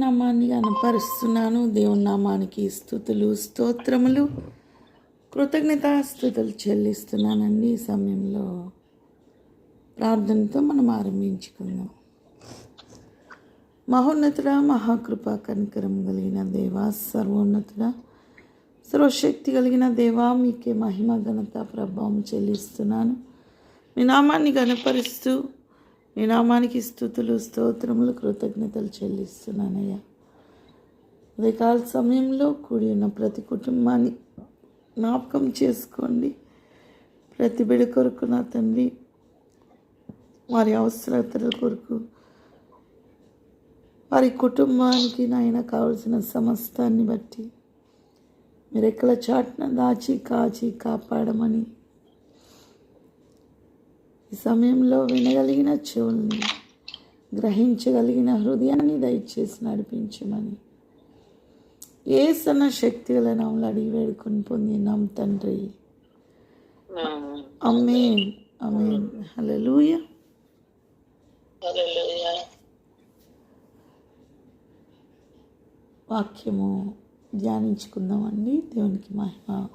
దేవుని నామాన్ని కనపరుస్తున్నాను దేవుని నామానికి స్థుతులు స్తోత్రములు కృతజ్ఞతాస్థుతులు చెల్లిస్తున్నానండి ఈ సమయంలో. ప్రార్థనతో మనం ఆరంభించుకుందాం. మహోన్నతుడ మహాకృప కనికరం కలిగిన దేవా సర్వోన్నతుడ సర్వశక్తి కలిగిన దేవా మీకే మహిమ ఘనత ప్రభావం చెల్లిస్తున్నాను. మీ నామాన్ని గనపరుస్తూ నీ నామానికి స్థుతులు స్తోత్రములు కృతజ్ఞతలు చెల్లిస్తున్నానయ్యా. ఉదయకాల సమయంలో కూడి ఉన్న ప్రతి కుటుంబాన్ని జ్ఞాపకం చేసుకోండి. ప్రతి బిడ కొరకు నా తండ్రి వారి అవసరతల కొరకు వారి కుటుంబానికి నాయన కావలసిన సమస్తాన్ని బట్టి మీరు ఎక్కడ చాటున దాచి కాచి కాపాడమని ఈ సమయంలో వినగలిగిన చెవుల్ని గ్రహించగలిగిన హృదయాన్ని దయచేసి నడిపించమని. ఏ సన్న శక్తి గల నామలు అడిగి వేడుకొని పొందినాం తండ్రి. అమ్మేన్ అమ్మేన్ హల్లెలూయా. హల్లెలూయా. వాక్యము ధ్యానించుకుందామండి. దేవునికి మహిమ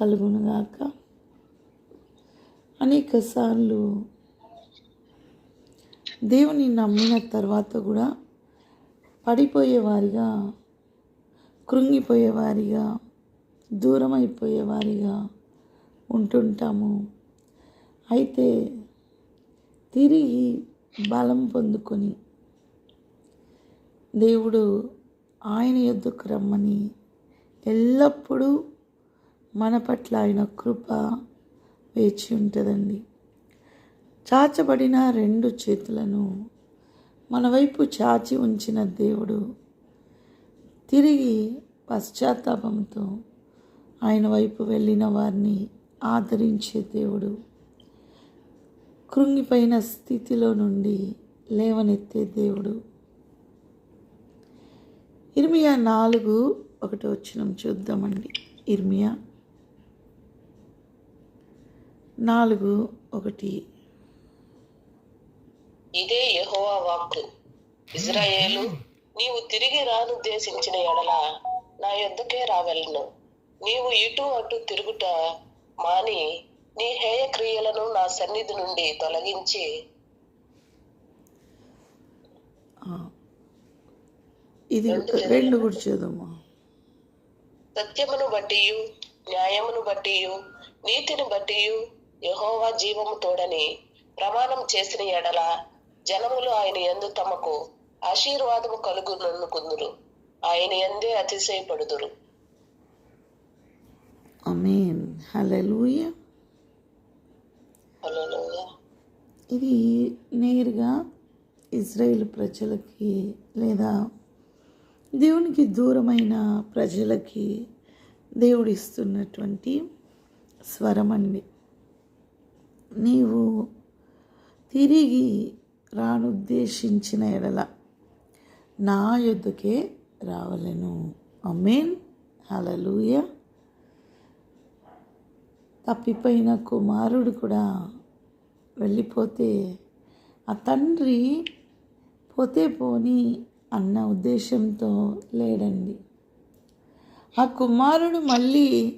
కలుగునుగాక. అనేక సార్లు దేవుని నమ్మిన తర్వాత కూడా పడిపోయేవారిగా కృంగిపోయేవారిగా దూరం అయిపోయేవారిగా ఉంటుంటాము. అయితే తిరిగి బలం పొందుకొని దేవుడు ఆయన యొద్దకు రమ్మని ఎల్లప్పుడూ మన పట్ల ఆయన కృప వేచి ఉంటుందండి. చాచబడిన రెండు చేతులను మన వైపు చాచి ఉంచిన దేవుడు తిరిగి పశ్చాత్తాపంతో ఆయన వైపు వెళ్ళిన వారిని ఆదరించే దేవుడు. కృంగిపోయిన స్థితిలో నుండి లేవనెత్తే దేవుడు. ఇర్మియా నాలుగు ఒకటి వచ్చినం చూద్దామండి. ఇర్మియా నాలుగు ఒకటి. ఇదే యెహోవా వాక్కు. ఇజ్రాయేలు నీవు తిరిగి రానుద్దేశించిన ఎడల నా యొద్దకే రావెలను నీవు ఇటు అటు తిరుగుట మాని నీ హేయ క్రియలను నా సన్నిధి నుండి తొలగించి. ఇది రెండు కూడా చూద్దామా? సత్యమును బట్టియు న్యాయమును బట్టియు నీతిని బట్టియు యెహోవా జీవము తోడని ప్రమాణం చేసిన ఎడల జనములు ఆయన యందు తమకు ఆశీర్వాదము కలుగుననుకుందురు ఆయన ఎందే అతిశయపడుదురు. అమేన్ ఇది నేరుగా ఇజ్రాయేల్ ప్రజలకి లేదా దేవునికి దూరమైన ప్రజలకి దేవుడు ఇస్తున్నటువంటి స్వరం అండి నీవు తిరిగి రానుద్దేశించిన ఎడల నా యొద్దకే రావలను. అమీన్ హలలుయ తప్పిపోయిన కుమారుడు కూడా వెళ్ళిపోతే ఆ తండ్రి పోతే పోని అన్న ఉద్దేశంతో లేడండి. ఆ కుమారుడు మళ్ళీ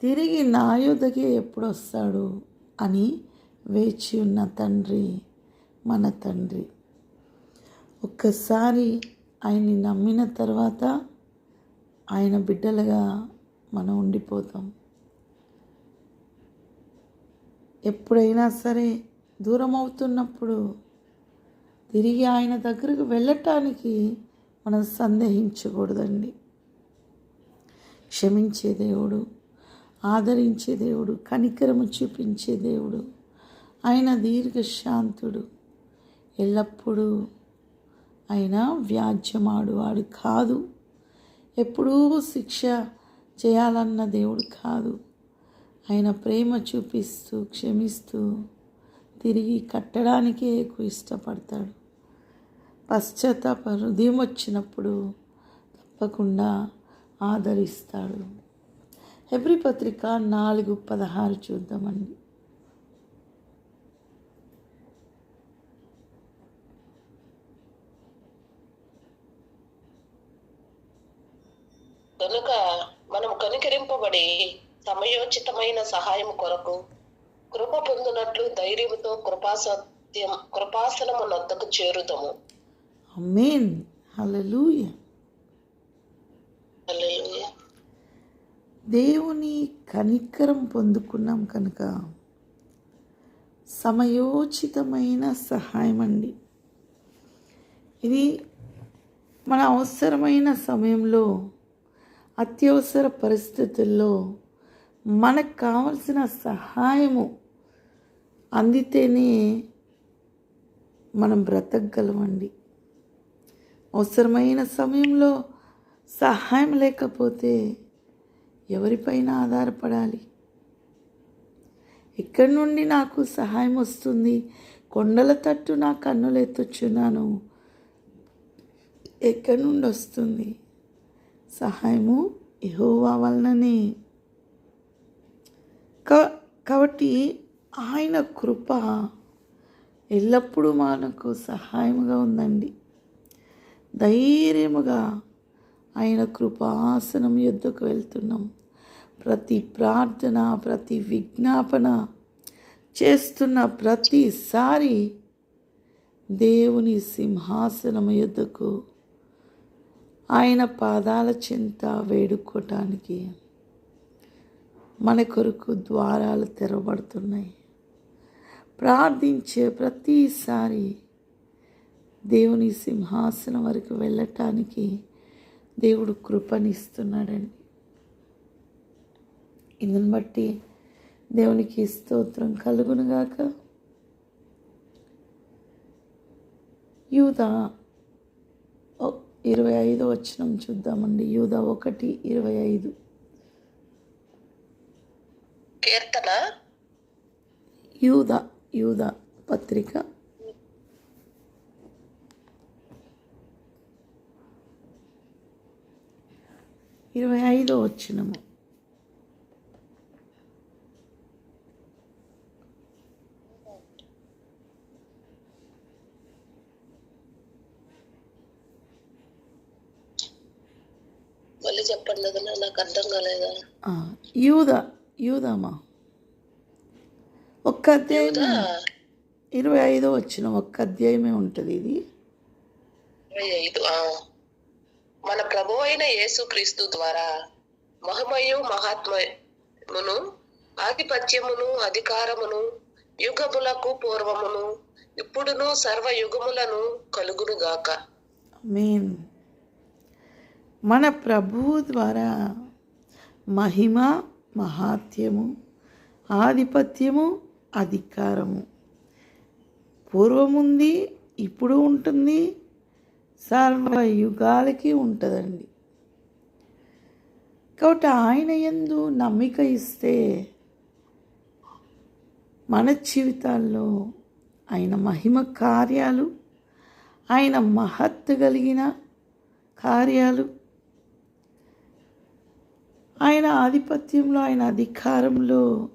తిరిగి నా యుద్ధకే ఎప్పుడు వస్తాడు అని వేచి ఉన్న తండ్రి మన తండ్రి. ఒక్కసారి ఆయన్ని నమ్మిన తర్వాత ఆయన బిడ్డలుగా మనం ఉండిపోతాం. ఎప్పుడైనా సరే దూరం అవుతున్నప్పుడు తిరిగి ఆయన దగ్గరకు వెళ్ళటానికి మనం సందేహించకూడదండి. క్షమించే దేవుడు. ఆదరించే దేవుడు కనికరము చూపించే దేవుడు. ఆయన దీర్ఘశాంతుడు. ఎల్లప్పుడూ ఆయన వ్యాజ్యమాడువాడు కాదు. ఎప్పుడూ శిక్ష చేయాలన్న దేవుడు కాదు. ఆయన ప్రేమ చూపిస్తూ క్షమిస్తూ తిరిగి కట్టడానికే ఎక్కువ ఇష్టపడతాడు. పశ్చాత్తాప హృదయం వచ్చినప్పుడు తప్పకుండా ఆదరిస్తాడు. హెబ్రి పత్రిక నాలుగు పదహారు చూద్దామండి. కనుక మనం కనికరింపబడి సమయోచితమైన సహాయం కొరకు కృప పొందినట్లు ధైర్యముతో కృపాసత్యం కృపాసనము నద్దకు చేరుదము. అమేన్ హల్లెలూయా. హల్లెలూయా. దేవుని కనికరం పొందుకున్నాం కనుక సమయోచితమైన సహాయం అండి. ఇది మన అవసరమైన సమయంలో అత్యవసర పరిస్థితుల్లో మనకు కావలసిన సహాయము అందితేనే మనం బ్రతకగలమండి. అవసరమైన సమయంలో సహాయం లేకపోతే ఎవరిపైన ఆధారపడాలి? ఎక్కడి నుండి నాకు సహాయం వస్తుంది? కొండల తట్టు నా కన్నులు ఎత్తుచున్నాను. ఎక్కడి నుండి వస్తుంది? సహాయము ఎహోవా వలననే. కాబట్టి ఆయన కృప ఎల్లప్పుడూ మనకు సహాయముగా ఉందండి. ధైర్యముగా ఆయన కృపాసనం యుద్ధకు వెళ్తున్నాం. ప్రతి ప్రార్థన ప్రతి విజ్ఞాపన చేస్తున్న ప్రతిసారి దేవుని సింహాసనం యుద్ధకు ఆయన పాదాల చింత వేడుకోవటానికి మన కొరకు ద్వారాలు తెరవబడుతున్నాయి ప్రార్థించే ప్రతిసారి దేవుని సింహాసనం వరకు వెళ్ళటానికి దేవుడు కృపనిస్తున్నాడండి. ఇందుని బట్టి దేవునికి స్తోత్రం కలుగునుగాక యూద ఇరవై ఐదు వచనం చూద్దామండి. యూద ఒకటి ఇరవై ఐదు. కీర్తన. యూద యూద పత్రిక. ఇరవై ఐదో వచ్చినము మళ్ళీ చెప్పండి అది నాకు అర్థం కాలేదా? యూద యూదమ్మా ఒక్క అధ్యాయం ఇరవై ఐదో వచ్చిన ఒక్క అధ్యాయమే ఉంటుంది ఇది. ఇరవై ఐదు. మన ప్రభు అయిన యేసుక్రీస్తు ద్వారా మహమయు మహాత్మమును ఆధిపత్యమును అధికారమును యుగములకు పూర్వమును ఇప్పుడును సర్వ యుగములను కలుగును గాక మీన్ మన ప్రభువు ద్వారా మహిమ మహాత్యము ఆధిపత్యము అధికారము. పూర్వముంది ఇప్పుడు ఉంటుంది సర్వయుగాలకి ఉంటుందండి. కాబట్టి ఆయన ఎందు నమ్మిక ఇస్తే మన జీవితాల్లో ఆయన మహిమ కార్యాలు ఆయన మహత్తు కలిగిన కార్యాలు ఆయన ఆధిపత్యంలో ఆయన అధికారంలో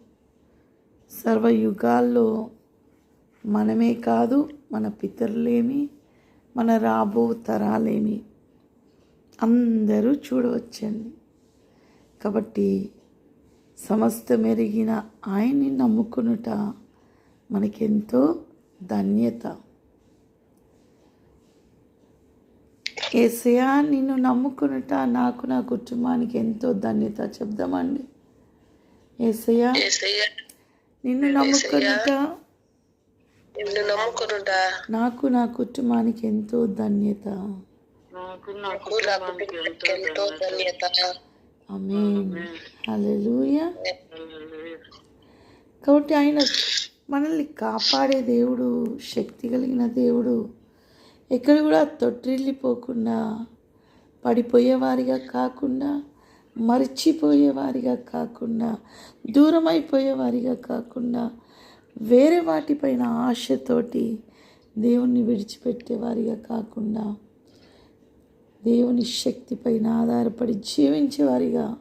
సర్వయుగాల్లో మనమే కాదు మన పితరులేమి మన రాబో తరాలేమి అందరూ చూడవచ్చండి. కాబట్టి సమస్త మెరిగిన ఆయన్ని నమ్ముకునుట మనకెంతో ధన్యత. ఏసయా నిన్ను నమ్ముకునుట నాకు నా కుటుంబానికి ఎంతో ధన్యత చెప్దామండి. నమ్ముకునుట నిన్ను నమ్ముకునుట నాకు నా కుటుంబానికి ఎంతో ధన్యత. నాకు నా కుటుంబానికి ఎంతో ధన్యత. ఆమేన్. హల్లెలూయా. కాబట్టి ఆయన మనల్ని కాపాడే దేవుడు శక్తి కలిగిన దేవుడు ఎక్కడ కూడా తొట్టిల్లిపోకుండా పడిపోయేవారిగా కాకుండా మర్చిపోయేవారిగా కాకుండా దూరం అయిపోయేవారిగా కాకుండా వేరే వాటిపైన ఆశతోటి దేవుణ్ణి విడిచిపెట్టేవారిగా కాకుండా దేవుని శక్తి పైన ఆధారపడి జీవించేవారిగా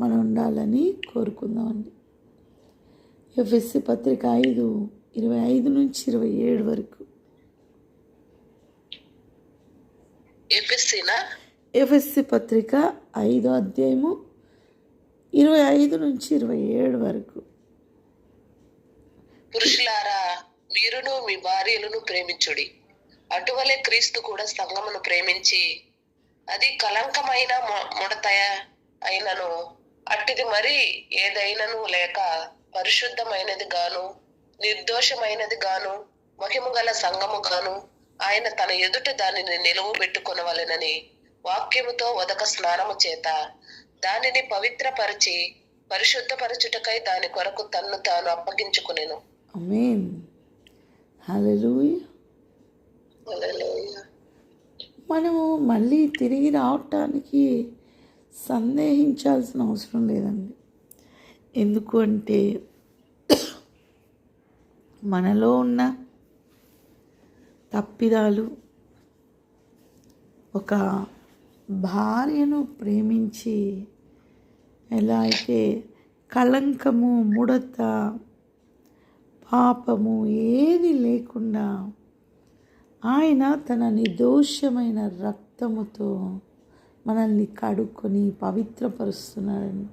మనం ఉండాలని కోరుకుందామండి. ఎఫ్ఎస్సి పత్రిక ఐదు ఇరవై ఐదు నుంచి ఇరవై ఏడు వరకు. ఎఫ్ఎస్సి పత్రిక ఐదో అధ్యాయము ఇరవై ఐదు నుంచి ఇరవై ఏడు వరకు. పురుషులారా మీరును మీ భార్యలను ప్రేమించుడి. అటువలే క్రీస్తు కూడా సంఘమును ప్రేమించి అది కలంకమైన ముడత అయినను అట్టిది మరి ఏదైనను లేక పరిశుద్ధమైనది గాను నిర్దోషమైనది గాను మహిమ గల సంఘము గాను ఆయన తన ఎదుట దానిని నిలువు పెట్టుకొనవలెనని వాక్యముతో ఉదక స్నానము చేత దానిని పవిత్రపరిచి పరిశుద్ధపరచుటకై దాని కొరకు తన్ను తాను అప్పగించుకునేను. హల్లెలూయా హల్లెలూయా. మనము మళ్ళీ తిరిగి రావటానికి సందేహించాల్సిన అవసరం లేదండి. ఎందుకు అంటే మనలో ఉన్న తప్పిదాలు ఒక భార్యను ప్రేమించి ఎలా అయితే కళంకము ముడత పాపము ఏది లేకుండా ఆయన తన నిర్దోషమైన రక్తముతో మనల్ని కడుక్కొని పవిత్రపరుస్తున్నాడండి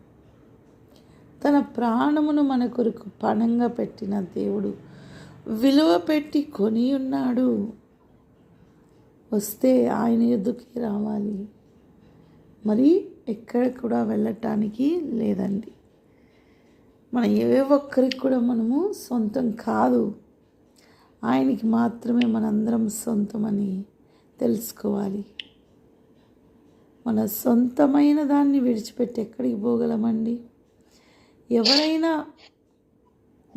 తన ప్రాణమును మన కొరకు పణంగా పెట్టిన దేవుడు విలువ పెట్టి కొని ఉన్నాడు. వస్తే ఆయన యుద్ధకి రావాలి. మరి ఎక్కడ కూడా వెళ్ళటానికి లేదండి. మన ఏ ఒక్కరికి కూడా మనము సొంతం కాదు. ఆయనకి మాత్రమే మనందరం సొంతమని తెలుసుకోవాలి. మన సొంతమైన దాన్ని విడిచిపెట్టి ఎక్కడికి పోగలమండి? ఎవరైనా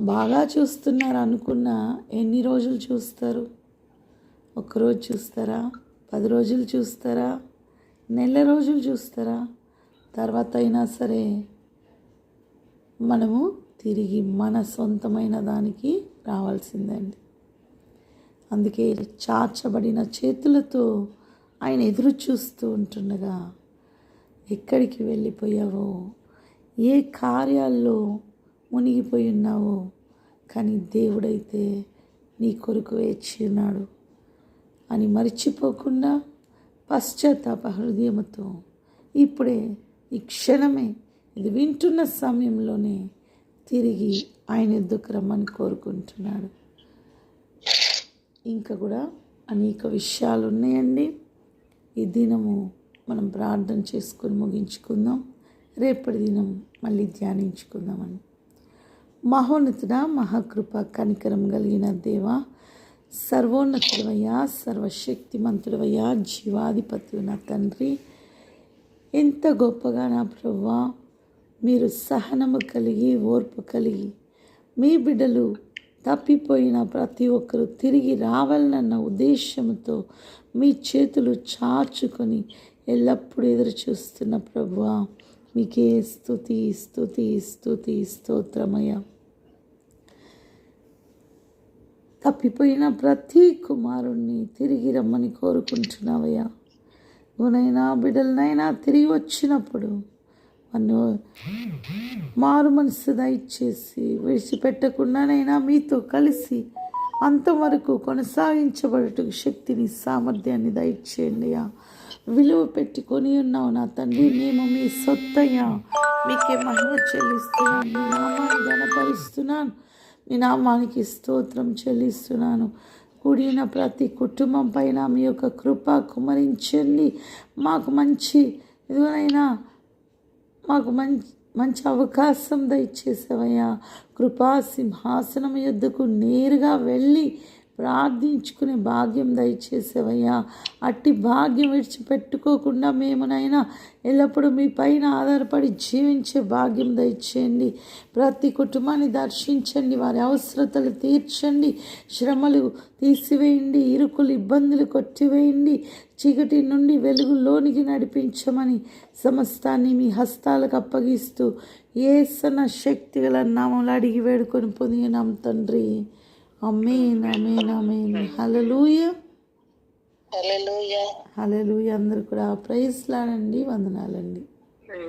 బాగా చూస్తున్నారు అనుకున్న ఎన్ని రోజులు చూస్తారు? ఒకరోజు చూస్తారా? పది రోజులు చూస్తారా? నెల రోజులు చూస్తారా? తర్వాత అయినా సరే మనము తిరిగి మన సొంతమైన దానికి రావాల్సిందండి. అందుకే చాచబడిన చేతులతో ఆయన ఎదురు చూస్తూ ఉంటుండగా ఎక్కడికి వెళ్ళిపోయావో ఏ కార్యాల్లో మునిగిపోయి ఉన్నావో కానీ దేవుడైతే నీ కొరకు వేచి ఉన్నాడు అని మర్చిపోకుండా పశ్చాత్తాప హృదయముతో ఇప్పుడే ఈ క్షణమే ఇది వింటున్న సమయంలోనే తిరిగి ఆయన ఎద్దుకు రమ్మని కోరుకుంటున్నాడు. ఇంకా కూడా అనేక విషయాలు ఉన్నాయండి. ఈ దినము మనం ప్రార్థన చేసుకొని ముగించుకుందాం. రేపటి దినం మళ్ళీ ధ్యానించుకుందామని మహోన్నతుడ మహాకృప కనికరం కలిగిన దేవ సర్వోన్నతుడవయ్యా సర్వశక్తిమంతుడవయ్యా జీవాధిపతి నా తండ్రి ఎంత గొప్పగా నా ప్రభువా మీరు సహనము కలిగి ఓర్పు కలిగి మీ బిడ్డలు తప్పిపోయిన ప్రతి ఒక్కరూ తిరిగి రావాలన్న ఉద్దేశంతో మీ చేతులు చాచుకొని ఎల్లప్పుడూ ఎదురు చూస్తున్న ప్రభువా మీకే స్థుతి స్థుతి స్థుతి స్తోత్రమయ తప్పిపోయిన ప్రతి కుమారుణ్ణి తిరిగి రమ్మని కోరుకుంటున్నావయ్యా. నువ్వునైనా బిడ్డలనైనా తిరిగి వచ్చినప్పుడు నన్ను మారు మనసు దయచేసి విడిచిపెట్టకుండానైనా మీతో కలిసి అంతవరకు కొనసాగించబడటకు శక్తిని సామర్థ్యాన్ని దయచేయండి విలువ పెట్టుకొని ఉన్నావు నా తండ్రి. మేము మీ సొత్తయ్యా. మీకే మహిమ చెల్లిస్తున్నాను. మీ నామాన్ని గణపరుస్తున్నాను మీ నామానికి స్తోత్రం చెల్లిస్తున్నాను. కూడిన ప్రతి కుటుంబం పైన మీ యొక్క కృప కుమరించండి. మాకు మంచి ఎదురైనా మాకు మంచి మంచి అవకాశం దయచేసావయ్యా. కృపా సింహాసనం యొద్దకు నేరుగా వెళ్ళి ప్రార్థించుకునే భాగ్యం దయచేసేవయ్యా. అట్టి భాగ్యం విడిచిపెట్టుకోకుండా మేమునైనా ఎల్లప్పుడూ మీ పైన ఆధారపడి జీవించే భాగ్యం దయచేయండి. ప్రతి కుటుంబాన్ని దర్శించండి వారి అవసరతలు తీర్చండి శ్రమలు తీసివేయండి ఇరుకులు ఇబ్బందులు కొట్టివేయండి చీకటి నుండి వెలుగులోనికి నడిపించమని సమస్తాన్ని మీ హస్తాలకు అప్పగిస్తూ ఏసన శక్తి గల నామంలో అడిగి వేడుకొని పొందినాం తండ్రి. అమేన్ అమేన్ అమేన్ హలలుయ హలలుయ అందరు కూడా ప్రైజ్ లాడండి వందనాలండి.